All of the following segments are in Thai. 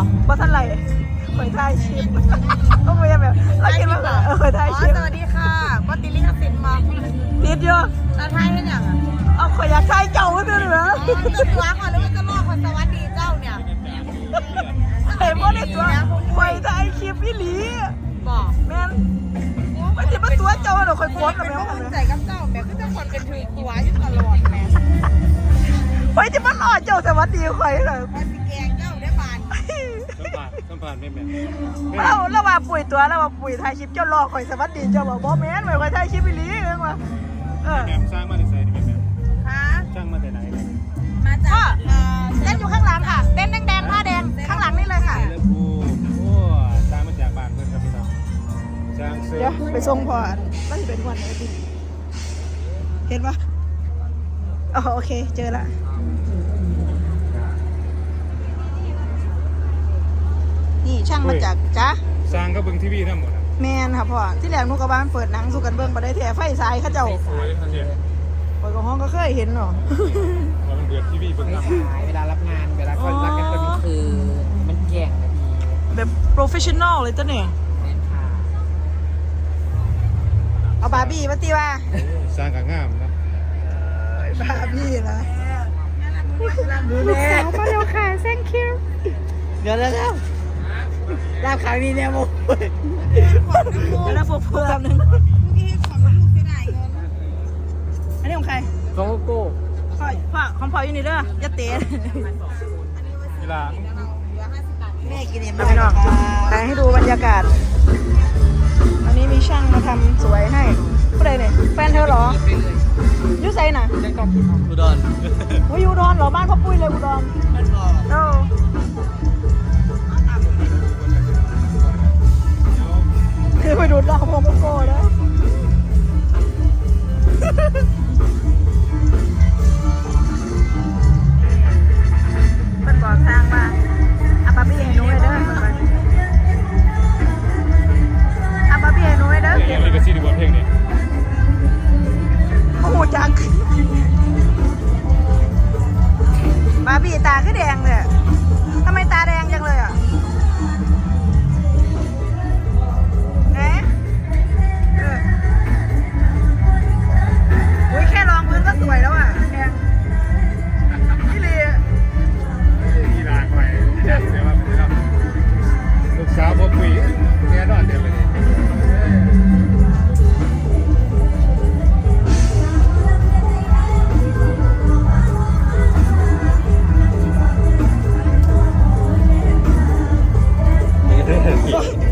บอกบ่ทันไรคอยถ่ายคลิปก็ไม่แบบเราคิดว่าเออคอยถ่ายอ๋อคลิปสวัสดีค่ะปติลิขสิทธิ์มาติดอยู่ตาไทยให้ยังอะเอาคอยอยากถ่ายเจ้าด้วยเหรออ๋อจะตัวก่อนหรือว่าจะรอคนสวัสดีเจ้าเนี่ยเห็นบ่ได้ตัวคอยถ่ายคลิปอีหลีบอกแม่นมันจะมาตัวเจ้าเดี๋ยวคอยโพสต์เป็กันนแม่ผู้ว่าคนใจกับเจ้าแบบก็จะคนเป็นถือตัวอยู่ตลอดแม่คอยจะมาหล่อเจ้าสวัสดีคอยเลย ผัสสัมผัสไม่แม่นเราเราว่าปุ๋ยตัวเราว่าปุ๋ยถ่ายคลิปเจ้ารอคอยสวัสดีเจ้าบอกบ่แม่นไม่คอยถ่ายคลิปอีหลีเองว่ะเออแม่สร้างมาแต่ไสนี่แม่ค่ะช่างมาแต่ไหนเนี่ยมาจากเอ่อเต้นอยู่ข้างหลังค่ะ เต้นแดงๆผ้าแดงข้างหลังนี่เลยค่ะ เลิกกูโอ้สร้างมาจากบ้านเพิ่นครับพี่น้องสร้างเสื้อเดี๋ยวไปส่งพอว่าจะเป็นวันไหนดีเห็นปะอ๋อโอเค เจอละ ช่างมาจากจ้าสร้างก็เบิ่งทีวีทั้งหมดอะแมนค่ะพ่อที่แรกหนูกับบ้านเปิดหนังสู้กันเบิ่งบ่ได้แท้ไฟสายเขาเจ้าโอ้ยเนี่ยเปิดกับห้องก็เคยเห็นเนาะว่ามันเดือดทีวีเบิ่งไม่น้ำขายเวลารับงานเวลาคนรักกันก็คือมันแย่งกันดีแบบโปรเฟชชั่นอลเลยจ้ะเนี่ยแม่นค่ะเอาบาร์บี้มาตีว่าสร้างก็งามนะบาร์บี้นะดูแน่มาเร็วค่ะ thank you เดี๋ยวแล้วแล้วลาบขายมีแนวโมเดี๋ยวนะพวกเพิ่มนึงพี่ของลูกเสียดายเงินอันนี้ของใครโกโก้พ่อพ่อของพ่ออยู่นี่เด้ออย่าเตะเวลาแม่กินเองพี่น้องถ่ายให้ดูบรรยากาศ อันนี้มีช่างมาทำสวยให้ผู้ใดเนี่ยแฟนเธอเหรอไปเลยอยุไซน่ะยังต้องคิดอุดรวิอยู่อุดรเหรอบ้านพ่อปุ้ยเลยอุดรมันบอกเออคือ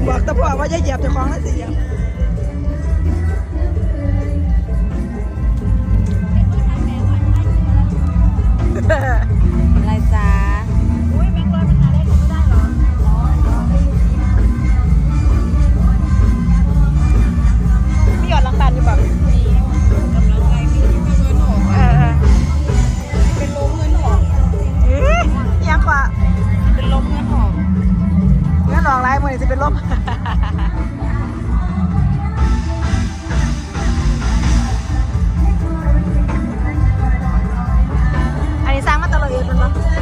บอกตะพ่อว่าจะเหยียบเจ้าของแล้วสิเหยียบ ลองไล่มือนี่จะเป็นลมอันนี้สร้างมาตลอดเองมันป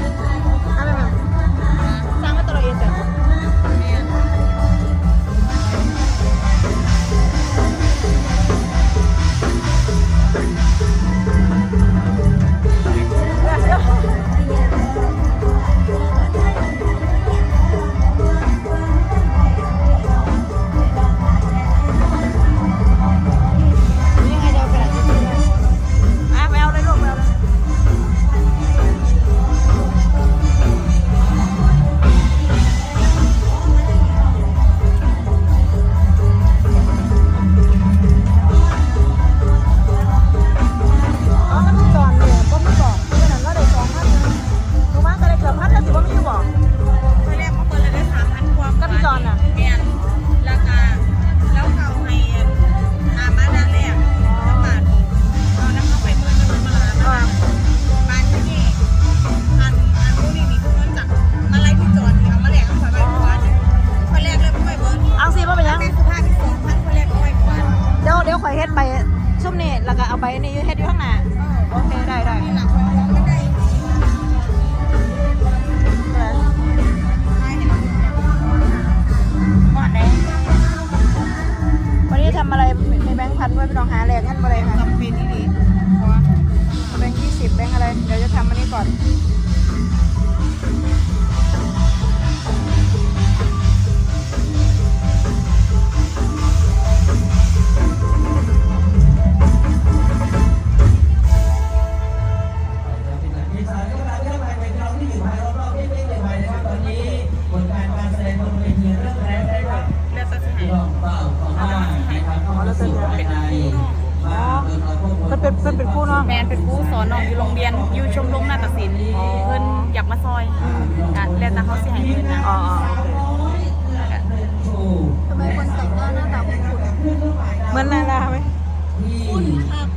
าไปนี่เฮ็ดอยู่ข้างหน้าโอเคได้ได้วันนี้ทำอะไรในแบงค์พันด้วยไปลองหาแรงกันไปเลยค่ะทำเป็นี่ดีแบงค์ยี่สิบแบงค์อะไร เดี๋ยวจะทำอันนี้ก่อน เป็นอพอ๋อเนเป็นเพิ่นเป็นผู้เนาะ แมนเป็นผู้สอนน้องอยู่โรงเรียนอยู่ชมรมนาฏศิลป์เพื่อนอยากมาซอยอะเรียนต่เขาสิให้เพื่อนนะอ๋อทำไมคนแต่งหน้าหน้าตาคุ้นคนเหมือนนาราไหมคุ้นครับ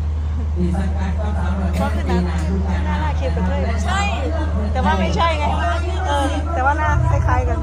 ก็คือนานาหน้าคิวกระเทยใช่ แต่ว่าไม่ใช่ไง เออ แต่ว่าหน้าคล้ายๆกัน